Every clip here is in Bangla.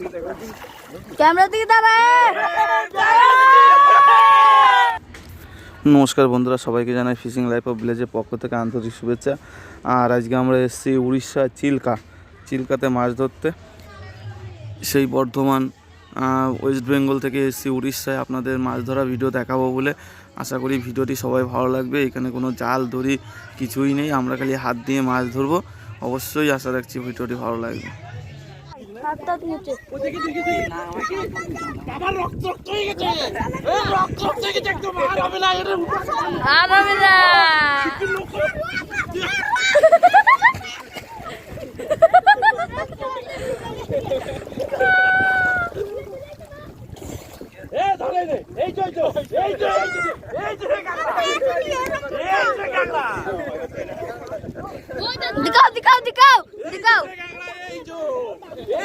দিকে নমস্কার বন্ধুরা, সবাইকে জানাই ফিশিং লাইফ অফ ভিলেজের পক্ষ থেকে আন্তরিক শুভেচ্ছা। আর আজকে আমরা এসেছি উড়িষ্যা চিল্কা, চিল্কাতে মাছ ধরতে। সেই বর্ধমান ওয়েস্ট বেঙ্গল থেকে এসেছি উড়িষ্যায়। আপনাদের মাছ ধরা ভিডিও দেখাবো বলে আশা করি ভিডিওটি সবাই ভালো লাগবে। এখানে কোনো জাল, দড়ি কিছুই নেই। আমরা খালি হাত দিয়ে মাছ ধরবো। অবশ্যই আশা রাখছি ভিডিওটি ভালো লাগবে। হাতটা নিচে আর হবে না দিখাও দিখাও দিখাও দিখাও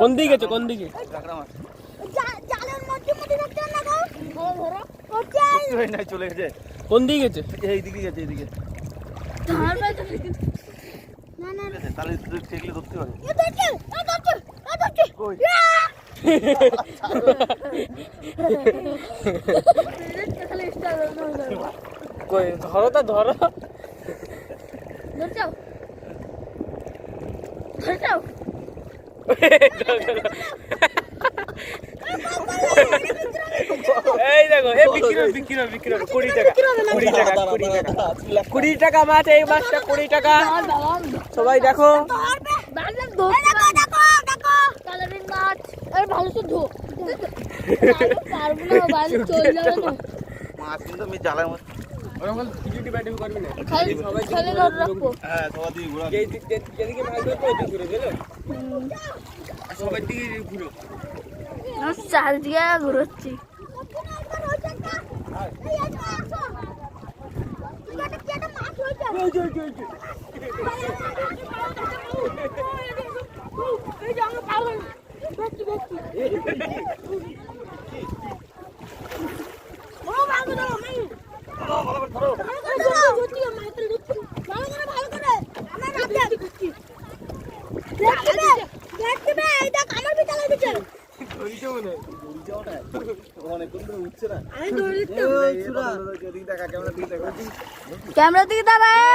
কোন দিকে গেছো কোন দিকে জালের মধ্যে মধ্যে রাখতে না গো। ধরো ধরো চলে গেছে। কোন দিকে গেছো এই দিকে গেছে এইদিকে তাহলে দেখলে ধরতে পারে। কই? ধরো তো ধরো। ধরছো ধরছো। এই দেখো হবে। কুড়ি টাকা কুড়ি টাকা কুড়ি টাকা কুড়ি টাকা মাছ এই মাছটা কুড়ি টাকা। সবাই দেখো। মাছ কিন্তু আমি জ্বালার মধ্যে হ্যাঁ চারদিকে ঘুরোচ্ছি। আমার ক্যামেরা দিকে দেখা ক্যামেরা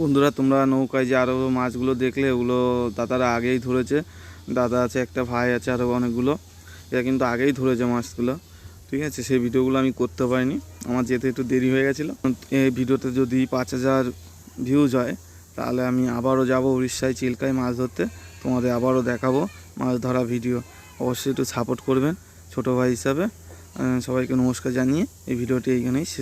বন্ধুরা, তোমরা নৌকায় যে আরও মাছগুলো দেখলে, ওগুলো দাদারা আগেই ধরেছে। দাদা আছে, একটা ভাই আছে আরও অনেকগুলো। এরা কিন্তু আগেই ধরেছে মাছগুলো। ঠিক আছে, সেই ভিডিওগুলো আমি করতে পারিনি। আমার যেতে একটু দেরি হয়ে গেছিল। এই ভিডিওতে যদি পাঁচ হাজার ভিউজ হয়, তাহলে আমি আবারও যাব উড়িষ্যায় চিল্কায় মাছ ধরতে। তোমাদের আবারও দেখাবো মাছ ধরা ভিডিও। অবশ্যই একটু সাপোর্ট করবেন ছোটো ভাই হিসাবে। সবাইকে নমস্কার জানিয়ে এই ভিডিওটি এইখানেই শেষ